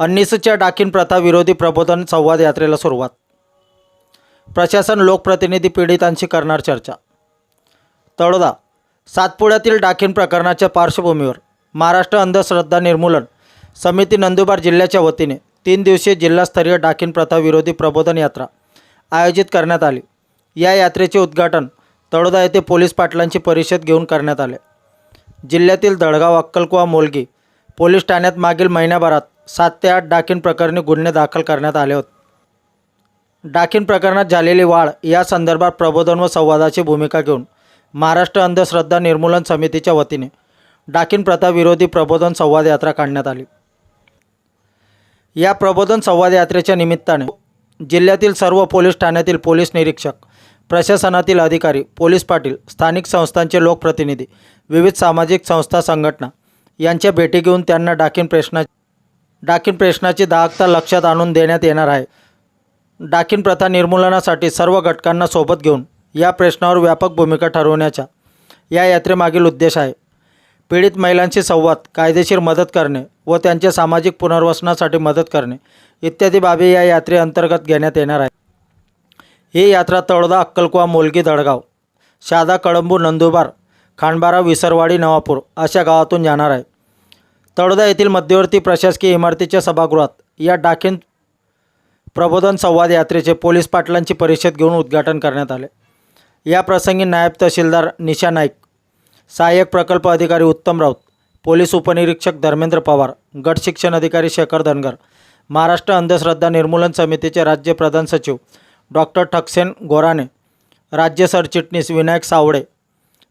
अन्नीसच्या डाकीन प्रथा विरोधी प्रबोधन संवाद यात्रेला सुरुवात. प्रशासन लोकप्रतिनिधी पीडितांशी करणार चर्चा. तळोदा सातपुड्यातील डाकीन प्रकरणाच्या पार्श्वभूमीवर महाराष्ट्र अंधश्रद्धा निर्मूलन समिती नंदुरबार जिल्ह्याच्या वतीने तीन दिवसीय जिल्हास्तरीय डाकीन प्रथा विरोधी प्रबोधन यात्रा आयोजित करण्यात आली. या यात्रेचे उद्घाटन तळोदा येथे पोलीस पाटलांची परिषद घेऊन करण्यात आले. जिल्ह्यातील दळगाव अक्कलकुवा मोलगी पोलीस ठाण्यात मागील महिन्याभरात सात ते आठ डाकीन प्रकरणी गुन्हे दाखल करण्यात आले होते. डाकिन प्रकरणात झालेली वाढ या संदर्भात प्रबोधन व संवादाची भूमिका घेऊन महाराष्ट्र अंधश्रद्धा निर्मूलन समितीच्या वतीने डाकीन प्रथा विरोधी प्रबोधन संवाद यात्रा काढण्यात आली. या प्रबोधन संवाद यात्रेच्या निमित्ताने जिल्ह्यातील सर्व पोलीस ठाण्यातील पोलीस निरीक्षक प्रशासनातील अधिकारी पोलीस पाटील स्थानिक संस्थांचे लोकप्रतिनिधी विविध सामाजिक संस्था संघटना यांच्या भेटी घेऊन त्यांना डाकीन प्रश्नाची डाकीन प्रश्नाची दाहकता लक्षात आणून देण्यात येणार आहे. डाकीन प्रथा निर्मूलनासाठी सर्व घटकांना सोबत घेऊन या प्रश्नावर व्यापक भूमिका ठरवण्याचा या यात्रेमागील उद्देश आहे. पीडित महिलांशी संवाद कायदेशीर मदत करणे व त्यांच्या सामाजिक पुनर्वसनासाठी मदत करणे इत्यादी बाबी या यात्रेअंतर्गत घेण्यात येणार आहे ही यात्रा तळोदा अक्कलकुवा मोलगी दडगाव शादा कळंबू नंदुरबार खांडबारा विसरवाडी नवापूर अशा गावातून जाणार आहे. तळोदा येथील मध्यवर्ती प्रशासकीय इमारतीच्या सभागृहात या डाकीन प्रबोधन संवाद यात्रेचे पोलीस पाटलांची परिषद घेऊन उद्घाटन करण्यात आले. या प्रसंगी नायब तहसीलदार निशा नाईक सहाय्यक प्रकल्प अधिकारी उत्तम राऊत पोलीस उपनिरीक्षक धर्मेंद्र पवार गट शिक्षण अधिकारी शेखर धनगर महाराष्ट्र अंधश्रद्धा निर्मूलन समितीचे राज्य प्रधान सचिव डॉक्टर ठकसेन गोराने राज्य सरचिटणीस विनायक सावडे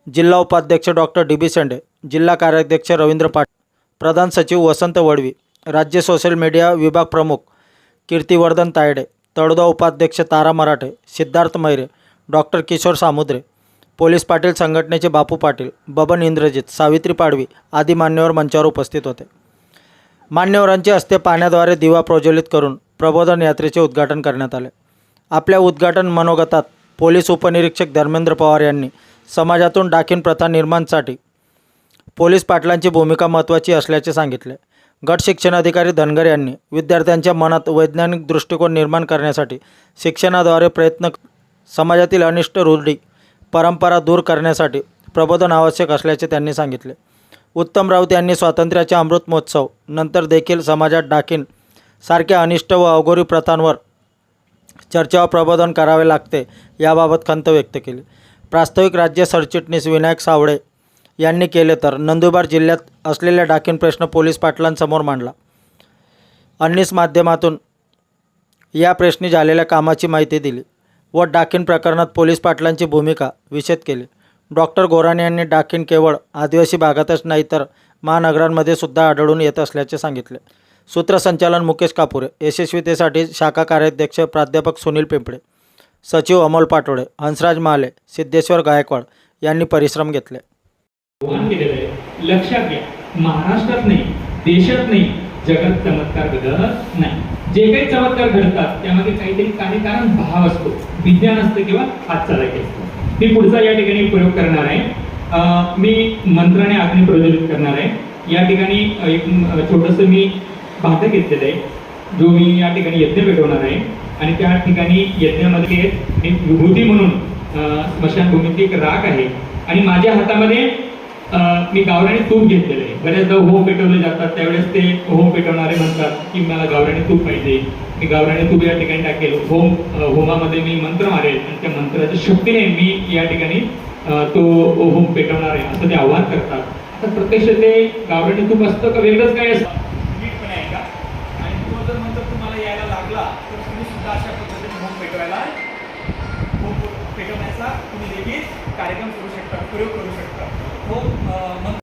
जिल्हा उपाध्यक्ष डॉक्टर डी बी शेंडे जिल्हा कार्याध्यक्ष रवींद्र पाटील प्रधान सचिव वसंत वडवी राज्य सोशल मीडिया विभाग प्रमुख कीर्तिवर्धन तायडे तळोदा उपाध्यक्ष तारा मराठे सिद्धार्थ मैरे डॉक्टर किशोर सामुद्रे पोलीस पाटील संघटनेचे बापू पाटील बबन इंद्रजित सावित्री पाडवी आदी मान्यवर मंचावर उपस्थित होते. मान्यवरांचे हस्ते पाण्याद्वारे दिवा प्रज्वलित करून प्रबोधन यात्रेचे उद्घाटन करण्यात आले. आपल्या उद्घाटन मनोगतात पोलीस उपनिरीक्षक धर्मेंद्र पवार यांनी समाजातून डाकीन प्रथा निर्माणसाठी पोलीस पाटलांची भूमिका महत्त्वाची असल्याचे सांगितले. गट शिक्षण अधिकारी धनगर यांनी विद्यार्थ्यांच्या मनात वैज्ञानिक दृष्टिकोन निर्माण करण्यासाठी शिक्षणाद्वारे प्रयत्न समाजातील अनिष्ट रूढी परंपरा दूर करण्यासाठी प्रबोधन आवश्यक असल्याचे त्यांनी सांगितले. उत्तम राऊत यांनी स्वातंत्र्याच्या अमृत महोत्सव नंतर देखील समाजात डाकीन सारख्या अनिष्ट व अवघोरी प्रथांवर चर्चा व प्रबोधन करावे लागते याबाबत खंत व्यक्त केली. प्रास्ताविक राज्य सरचिटणीस विनायक सावळे यांनी केले तर नंदुरबार जिल्ह्यात असलेल्या डाकीन प्रश्न पोलीस पाटलांसमोर मांडला. अन्नीस माध्यमातून या प्रश्नी झालेल्या कामाची माहिती दिली व डाकीन प्रकरणात पोलीस पाटलांची भूमिका विषद केली. डॉक्टर गोराणे यांनी डाकीन केवळ आदिवासी भागातच नाही तर महानगरांमध्ये सुद्धा आढळून येत असल्याचे सांगितले. सूत्रसंचालन मुकेश कापुरे यशस्वीतेसाठी शाखा कार्याध्यक्ष प्राध्यापक सुनील पिंपळे सचिव अमोल पाटोळे हंसराज महाले सिद्धेश्वर गायकवाड यांनी परिश्रम घेतले. आव्हान केलेलं आहे लक्षात घ्या. महाराष्ट्रात नाही देशात नाही जगात चमत्कार घडत नाही. जे काही चमत्कार घडतात त्यामध्ये काहीतरी काही कारण भाव असतो. विज्ञान असतं किंवा हात चालायचे असतो. मी पुढचा या ठिकाणी प्रयोग करणार आहे. मी मंत्राने अग्नी प्रज्वलित करणार आहे. या ठिकाणी एक छोटस मी भात घेतलेलं आहे जो मी या ठिकाणी यज्ञ पेटवणार आहे. आणि त्या ठिकाणी यज्ञामध्ये एक विभूती म्हणून अं, स्मशानभूमीची एक राख आहे. आणि माझ्या हातामध्ये मी गावराणी तूप घेतलेलं आहे. बऱ्याचदा होम पेटवले जातात त्यावेळेस ते होम पेटवणारे म्हणतात की मला गावराणी तूप पाहिजे. मी गावराणी तूप या ठिकाणी टाकेल. होम होमामध्ये मी मंत्र मारेल आणि त्या मंत्राच्या शक्तीने मी या ठिकाणी तो होम पेटवणार आहे असं ते आव्हान करतात. तर प्रत्यक्ष ते गावराणी तूप असतं का? वेगळंच काय असतं? आणि तुम्हाला यायला लागला अशा कार्यक्रम करू शकता प्रयोग करू शकता. होम अं, मंत्र